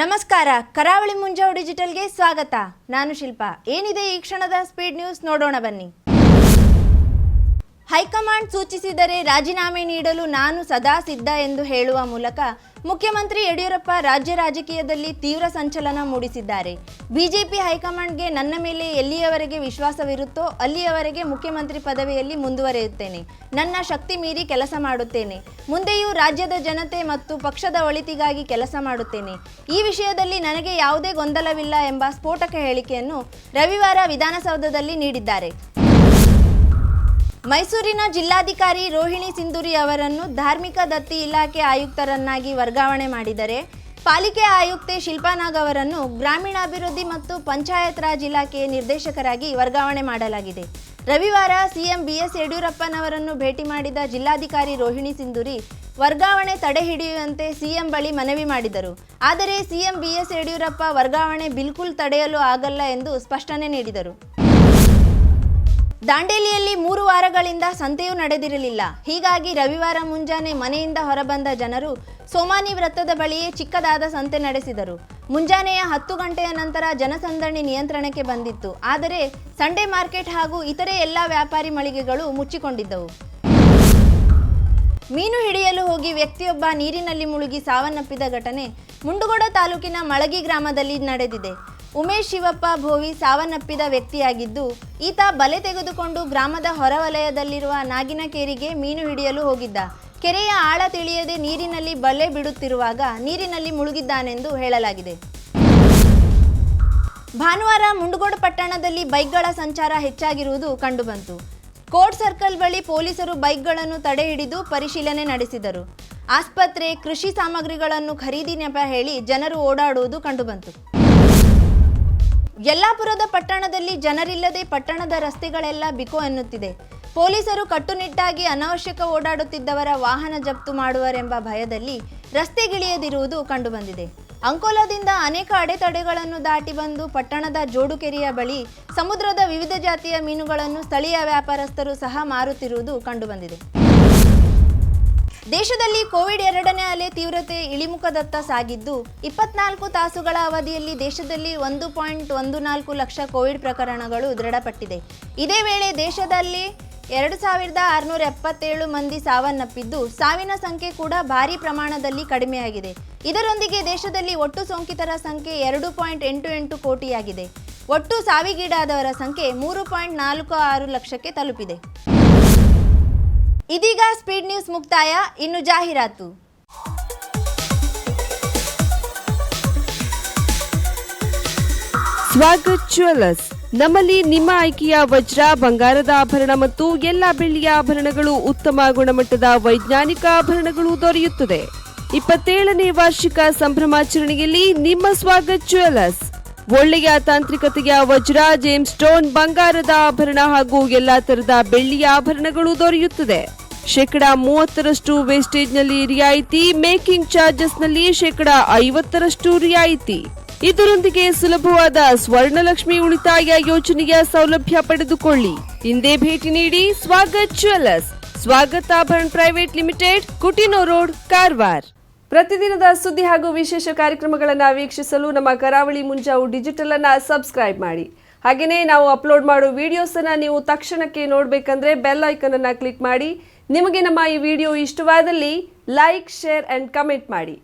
ನಮಸ್ಕಾರ ಕರಾವಳಿ ಮುಂಜಾವು ಡಿಜಿಟಲ್ಗೆ ಸ್ವಾಗತ. ನಾನು ಶಿಲ್ಪಾ. ಏನಿದೆ ಈ ಕ್ಷಣದ ಸ್ಪೀಡ್ ನ್ಯೂಸ್ ನೋಡೋಣ ಬನ್ನಿ. ಹೈಕಮಾಂಡ್ ಸೂಚಿಸಿದರೆ ರಾಜೀನಾಮೆ ನೀಡಲು ನಾನು ಸದಾ ಸಿದ್ಧ ಎಂದು ಹೇಳುವ ಮೂಲಕ ಮುಖ್ಯಮಂತ್ರಿ ಯಡಿಯೂರಪ್ಪ ರಾಜ್ಯ ರಾಜಕೀಯದಲ್ಲಿ ತೀವ್ರ ಸಂಚಲನ ಮೂಡಿಸಿದ್ದಾರೆ. ಬಿಜೆಪಿ ಹೈಕಮಾಂಡ್ಗೆ ನನ್ನ ಮೇಲೆ ಎಲ್ಲಿಯವರೆಗೆ ವಿಶ್ವಾಸವಿರುತ್ತೋ ಅಲ್ಲಿಯವರೆಗೆ ಮುಖ್ಯಮಂತ್ರಿ ಪದವಿಯಲ್ಲಿ ಮುಂದುವರಿಯುತ್ತೇನೆ. ನನ್ನ ಶಕ್ತಿ ಮೀರಿ ಕೆಲಸ ಮಾಡುತ್ತೇನೆ. ಮುಂದೆಯೂ ರಾಜ್ಯದ ಜನತೆ ಮತ್ತು ಪಕ್ಷದ ಒಳಿತಿಗಾಗಿ ಕೆಲಸ ಮಾಡುತ್ತೇನೆ. ಈ ವಿಷಯದಲ್ಲಿ ನನಗೆ ಯಾವುದೇ ಗೊಂದಲವಿಲ್ಲ ಎಂಬ ಸ್ಫೋಟಕ ಹೇಳಿಕೆಯನ್ನು ರವಿವಾರ ವಿಧಾನಸೌಧದಲ್ಲಿ ನೀಡಿದ್ದಾರೆ. ಮೈಸೂರಿನ ಜಿಲ್ಲಾಧಿಕಾರಿ ರೋಹಿಣಿ ಸಿಂಧೂರಿ ಅವರನ್ನು ಧಾರ್ಮಿಕ ದತ್ತಿ ಇಲಾಖೆ ಆಯುಕ್ತರನ್ನಾಗಿ ವರ್ಗಾವಣೆ ಮಾಡಿದರೆ ಪಾಲಿಕೆ ಆಯುಕ್ತೆ ಶಿಲ್ಪಾನಾಗ್ ಅವರನ್ನು ಗ್ರಾಮೀಣಾಭಿವೃದ್ಧಿ ಮತ್ತು ಪಂಚಾಯತ್ ರಾಜ್ ಇಲಾಖೆಯ ನಿರ್ದೇಶಕರಾಗಿ ವರ್ಗಾವಣೆ ಮಾಡಲಾಗಿದೆ. ರವಿವಾರ ಸಿಎಂ ಬಿಎಸ್ ಯಡಿಯೂರಪ್ಪನವರನ್ನು ಭೇಟಿ ಮಾಡಿದ ಜಿಲ್ಲಾಧಿಕಾರಿ ರೋಹಿಣಿ ಸಿಂಧೂರಿ ವರ್ಗಾವಣೆ ತಡೆ ಹಿಡಿಯುವಂತೆ ಸಿಎಂ ಬಳಿ ಮನವಿ ಮಾಡಿದರು. ಆದರೆ ಸಿಎಂ ಬಿಎಸ್ ಯಡಿಯೂರಪ್ಪ ವರ್ಗಾವಣೆ ಬಿಲ್ಕುಲ್ ತಡೆಯಲು ಆಗಲ್ಲ ಎಂದು ಸ್ಪಷ್ಟನೆ ನೀಡಿದರು. ದಾಂಡೇಲಿಯಲ್ಲಿ ಮೂರು ವಾರಗಳಿಂದ ಸಂತೆಯೂ ನಡೆದಿರಲಿಲ್ಲ. ಹೀಗಾಗಿ ರವಿವಾರ ಮುಂಜಾನೆ ಮನೆಯಿಂದ ಹೊರಬಂದ ಜನರು ಸೋಮಾನಿ ವೃತ್ತದ ಬಳಿಯೇ ಚಿಕ್ಕದಾದ ಸಂತೆ ನಡೆಸಿದರು. ಮುಂಜಾನೆಯ ಹತ್ತು ಗಂಟೆಯ ನಂತರ ಜನಸಂದಣಿ ನಿಯಂತ್ರಣಕ್ಕೆ ಬಂದಿತ್ತು. ಆದರೆ ಸಂಡೇ ಮಾರ್ಕೆಟ್ ಹಾಗೂ ಇತರೆ ಎಲ್ಲ ವ್ಯಾಪಾರಿ ಮಳಿಗೆಗಳು ಮುಚ್ಚಿಕೊಂಡಿದ್ದವು. ಮೀನು ಹಿಡಿಯಲು ಹೋಗಿ ವ್ಯಕ್ತಿಯೊಬ್ಬ ನೀರಿನಲ್ಲಿ ಮುಳುಗಿ ಸಾವನ್ನಪ್ಪಿದ ಘಟನೆ ಮುಂಡುಗೋಡ ತಾಲೂಕಿನ ಮಳಗಿ ಗ್ರಾಮದಲ್ಲಿ ನಡೆದಿದೆ. ಉಮೇಶ್ ಶಿವಪ್ಪ ಭೋವಿ ಸಾವನ್ನಪ್ಪಿದ ವ್ಯಕ್ತಿಯಾಗಿದ್ದು, ಈತ ಬಲೆ ತೆಗೆದುಕೊಂಡು ಗ್ರಾಮದ ಹೊರವಲಯದಲ್ಲಿರುವ ನಾಗಿನಕೇರಿಗೆ ಮೀನು ಹಿಡಿಯಲು ಹೋಗಿದ್ದ. ಕೆರೆಯ ಆಳ ತಿಳಿಯದೆ ನೀರಿನಲ್ಲಿ ಬಲೆ ಬಿಡುತ್ತಿರುವಾಗ ನೀರಿನಲ್ಲಿ ಮುಳುಗಿದ್ದಾನೆಂದು ಹೇಳಲಾಗಿದೆ. ಭಾನುವಾರ ಮುಂಡಗೋಡ ಪಟ್ಟಣದಲ್ಲಿ ಬೈಕ್ಗಳ ಸಂಚಾರ ಹೆಚ್ಚಾಗಿರುವುದು ಕಂಡುಬಂತು. ಕೋರ್ಟ್ ಸರ್ಕಲ್ ಬಳಿ ಪೊಲೀಸರು ಬೈಕ್ಗಳನ್ನು ತಡೆ ಹಿಡಿದು ಪರಿಶೀಲನೆ ನಡೆಸಿದರು. ಆಸ್ಪತ್ರೆ, ಕೃಷಿ ಸಾಮಗ್ರಿಗಳನ್ನು ಖರೀದಿ ನೆಪ ಹೇಳಿ ಜನರು ಓಡಾಡುವುದು ಕಂಡುಬಂತು. ಯಲ್ಲಾಪುರದ ಪಟ್ಟಣದಲ್ಲಿ ಜನರಿಲ್ಲದೆ ಪಟ್ಟಣದ ರಸ್ತೆಗಳೆಲ್ಲ ಬಿಕೋ ಎನ್ನುತ್ತಿದೆ. ಪೊಲೀಸರು ಕಟ್ಟುನಿಟ್ಟಾಗಿ ಅನವಶ್ಯಕ ಓಡಾಡುತ್ತಿದ್ದವರ ವಾಹನ ಜಪ್ತು ಮಾಡುವರೆಂಬ ಭಯದಲ್ಲಿ ರಸ್ತೆಗಿಳಿಯದಿರುವುದು ಕಂಡುಬಂದಿದೆ. ಅಂಕೋಲಾದಿಂದ ಅನೇಕ ಅಡೆತಡೆಗಳನ್ನು ದಾಟಿ ಬಂದು ಪಟ್ಟಣದ ಜೋಡುಕೆರೆಯ ಬಳಿ ಸಮುದ್ರದ ವಿವಿಧ ಜಾತಿಯ ಮೀನುಗಳನ್ನು ಸ್ಥಳೀಯ ವ್ಯಾಪಾರಸ್ಥರು ಸಹ ಮಾರುತ್ತಿರುವುದು ಕಂಡುಬಂದಿದೆ. ದೇಶದಲ್ಲಿ ಕೋವಿಡ್ ಎರಡನೇ ಅಲೆ ತೀವ್ರತೆ ಇಳಿಮುಖದತ್ತ ಸಾಗಿದ್ದು, ಇಪ್ಪತ್ನಾಲ್ಕು ತಾಸುಗಳ ಅವಧಿಯಲ್ಲಿ ದೇಶದಲ್ಲಿ ಒಂದು ಪಾಯಿಂಟ್ ಒಂದು ನಾಲ್ಕು ಲಕ್ಷ ಕೋವಿಡ್ ಪ್ರಕರಣಗಳು ದೃಢಪಟ್ಟಿದೆ. ಇದೇ ವೇಳೆ ದೇಶದಲ್ಲಿ ಎರಡು ಸಾವಿರದ ಆರುನೂರ ಎಪ್ಪತ್ತೇಳು ಮಂದಿ ಸಾವನ್ನಪ್ಪಿದ್ದು, ಸಾವಿನ ಸಂಖ್ಯೆ ಕೂಡ ಭಾರಿ ಪ್ರಮಾಣದಲ್ಲಿ ಕಡಿಮೆಯಾಗಿದೆ. ಇದರೊಂದಿಗೆ ದೇಶದಲ್ಲಿ ಒಟ್ಟು ಸೋಂಕಿತರ ಸಂಖ್ಯೆ ಎರಡು ಪಾಯಿಂಟ್ ಎಂಟು ಎಂಟು ಕೋಟಿಯಾಗಿದೆ. ಒಟ್ಟು ಸಾವಿಗೀಡಾದವರ ಸಂಖ್ಯೆ ಮೂರು ಪಾಯಿಂಟ್ ನಾಲ್ಕು ಆರು ಲಕ್ಷಕ್ಕೆ ತಲುಪಿದೆ. ಇದೀಗ ಸ್ಪೀಡ್ ನ್ಯೂಸ್ ಮುಕ್ತಾಯ, ಇನ್ನು ಜಾಹೀರಾತು. ಸ್ವಾಗತ್ ಜ್ಯುವೆಲ್ಲರ್ಸ್. ನಮ್ಮಲ್ಲಿ ನಿಮ್ಮ ಆಯ್ಕೆಯ ವಜ್ರ, ಬಂಗಾರದ ಆಭರಣ ಮತ್ತು ಎಲ್ಲ ಬೆಳ್ಳಿಯ ಆಭರಣಗಳು ಉತ್ತಮ ಗುಣಮಟ್ಟದ ವೈಜ್ಞಾನಿಕ ಆಭರಣಗಳು ದೊರೆಯುತ್ತದೆ. ಇಪ್ಪತ್ತೇಳನೇ ವಾರ್ಷಿಕ ಸಂಭ್ರಮಾಚರಣೆಯಲ್ಲಿ ನಿಮ್ಮ ಸ್ವಾಗತ್ ಜ್ಯುವೆಲ್ಲರ್ಸ್. ಒಳ್ಳೆಯ ತಾಂತ್ರಿಕತೆಯ ವಜ್ರ ಜೇಮ್ಸ್ ಸ್ಟೋನ್ ಬಂಗಾರದ ಆಭರಣ ಹಾಗೂ ಎಲ್ಲಾ ತರದ ಬೆಳ್ಳಿಯ ಆಭರಣಗಳು ದೊರೆಯುತ್ತದೆ. ಶೇಕಡ ಮೂವತ್ತರಷ್ಟು ವೇಸ್ಟೇಜ್ನಲ್ಲಿ ರಿಯಾಯಿತಿ, ಮೇಕಿಂಗ್ ಚಾರ್ಜಸ್ನಲ್ಲಿ ಶೇಕಡಾ ಐವತ್ತರಷ್ಟು ರಿಯಾಯಿತಿ. ಇದರೊಂದಿಗೆ ಸುಲಭವಾದ ಸ್ವರ್ಣಲಕ್ಷ್ಮಿ ಉಳಿತಾಯ ಯೋಜನೆಯ ಸೌಲಭ್ಯ ಪಡೆದುಕೊಳ್ಳಿ. ಹಿಂದೆ ಭೇಟಿ ನೀಡಿ Swagat jewellers. Swagat Abharan private limited, Coutinho road, Karwar. ಪ್ರತಿದಿನದ ಸುದ್ದಿ ಹಾಗೂ ವಿಶೇಷ ಕಾರ್ಯಕ್ರಮಗಳನ್ನು ವೀಕ್ಷಿಸಲು ನಮ್ಮ ಕರಾವಳಿ ಮುಂಜಾವು ಡಿಜಿಟಲ್ ಅನ್ನ ಸಬ್ಸ್ಕ್ರೈಬ್ ಮಾಡಿ. ಹಾಗೆಯೇ ನಾವು ಅಪ್ಲೋಡ್ ಮಾಡೋ ವಿಡಿಯೋಸ್ ಅನ್ನ ನೀವು ತಕ್ಷಣಕ್ಕೆ ನೋಡಬೇಕಂದ್ರೆ ಬೆಲ್ ಐಕನನ್ನು ಕ್ಲಿಕ್ ಮಾಡಿ. ನಿಮಗೆ ನಮ್ಮ ಈ ವಿಡಿಯೋ ಇಷ್ಟವಾದಲ್ಲಿ ಲೈಕ್ ಶೇರ್ ಅಂಡ್ ಕಮೆಂಟ್ ಮಾಡಿ.